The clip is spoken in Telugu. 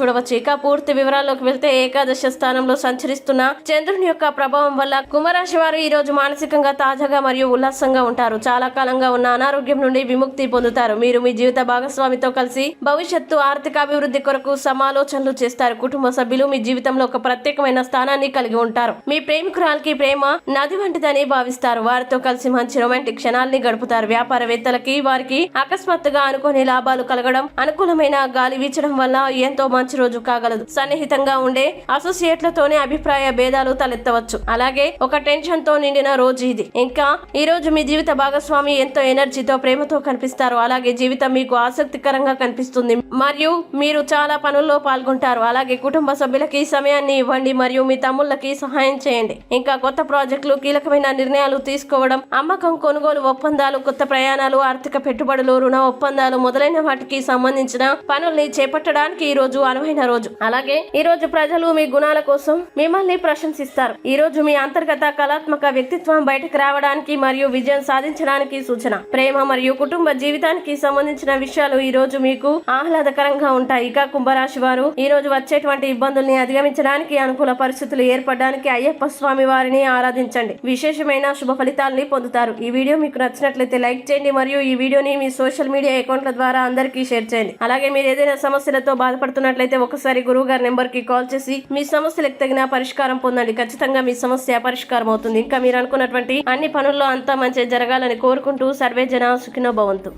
చూడవచ్చు. ఇక పూర్తి వివరాల్లోకి వెళ్తే ఏకాదశ స్థానంలో సంచరిస్తున్న చంద్రుని యొక్క ప్రభావం వల్ల కుంభరాశి వారు ఈ రోజు మానసికంగా తాజాగా మరియు ఉల్లాసంగా ఉంటారు. చాలా కాలంగా ఉన్న అనారోగ్యం నుండి విముక్తి పొందుతారు. మీరు మీ జీవిత భాగస్వామితో కలిసి భవిష్యత్తు ఆర్థిక అభివృద్ధి కొరకు సమాలోచనలు చేస్తారు. కుటుంబ సభ్యులు మీ జీవితంలో ఒక ప్రత్యేకమైన స్థానాన్ని కలిగి ఉంటారు. మీ ప్రేమికురాలకి ప్రేమ నది వంటిదని భావిస్తారు. వారితో కలిసి మంచి రొమాంటిక్ క్షణాల్ని గడుపుతారు. వ్యాపారవేత్తలకి వారికి అకస్మాత్తుగా అనుకోని లాభాలు కలగడం అనుకూలమైన గాలి వీచడం వల్ల ఎంతో మంచి రోజు కాగలదు. సన్నిహితంగా ఉండే అసోసియేట్లతోనే అభిప్రాయ భేదాలు తలెత్తవచ్చు. అలాగే ఒక టెన్షన్తో నిండిన రోజు ఇది. ఇంకా ఈ రోజు మీ జీవిత భాగస్వామి ఎంతో ఎనర్జీతో ప్రేమతో కనిపిస్తారు. అలాగే జీవితం మీకు ఆసక్తికరంగా కనిపిస్తుంది. మరియు మీరు చాలా పనుల్లో పాల్గొంటారు. అలాగే కుటుంబ సభ్యులకి సమయాన్ని ఇవ్వండి. మరియు మీ తమ్ముళ్ళకి సహాయం చేయండి. ఇంకా కొత్త ప్రాజెక్టులు కీలకమైన నిర్ణయాలు తీసుకోవడం అమ్మకం కొనుగోలు ఒప్పందాలు కొత్త ప్రయాణాలు ఆర్థిక పెట్టుబడులు రుణ ఒప్పందాలు మొదలైన వాటికి సంబంధించిన పనుల్ని చేపట్టడానికి ఈ రోజు అనువైన రోజు. అలాగే ఈ రోజు ప్రజలు మీ గుణాల కోసం మిమ్మల్ని ప్రశంసిస్తారు. ఈ రోజు మీ అంతర్గత కళాత్మక వ్యక్తిత్వం బయటకు రావడానికి మరియు విజయం సాధించడానికి సూచన. ప్రేమ మరియు కుటుంబ జీవితానికి సంబంధించిన విషయాలు ఈ రోజు మీకు ఆహ్లాదకరంగా ఉంటాయి. ఇక కుంభరాశి వారు ఈ రోజు వచ్చేటువంటి ఇబ్బందుల్ని అధిగమించడానికి అనుకూల పరిస్థితులు ఏర్పడడానికి అయ్యప్ప స్వామి వారిని ఆరాధించండి. విశేషమైన శుభ ఫలితాలని పొందుతారు. ఈ వీడియో మీకు నచ్చినట్లయితే లైక్ చేయండి మరియు ఈ వీడియోని మీ సోషల్ మీడియా అకౌంట్ల ద్వారా అందరికీ షేర్ చేయండి. అలాగే మీరు ఏదైనా సమస్యలతో బాధపడుతున్నట్లయితే ఒకసారి గురువు గారి నెంబర్కి కాల్ చేసి మీ సమస్యలకు తగిన పరిష్కారం పొందండి. ఖచ్చితంగా మీ సమస్య పరిష్కారం అవుతుంది. ఇంకా మీరు అనుకున్నటువంటి అన్ని పనుల్లో అంతా మంచి జరగాలని కోరుకుంటూ సర్వే జన సుఖినో భవంతు.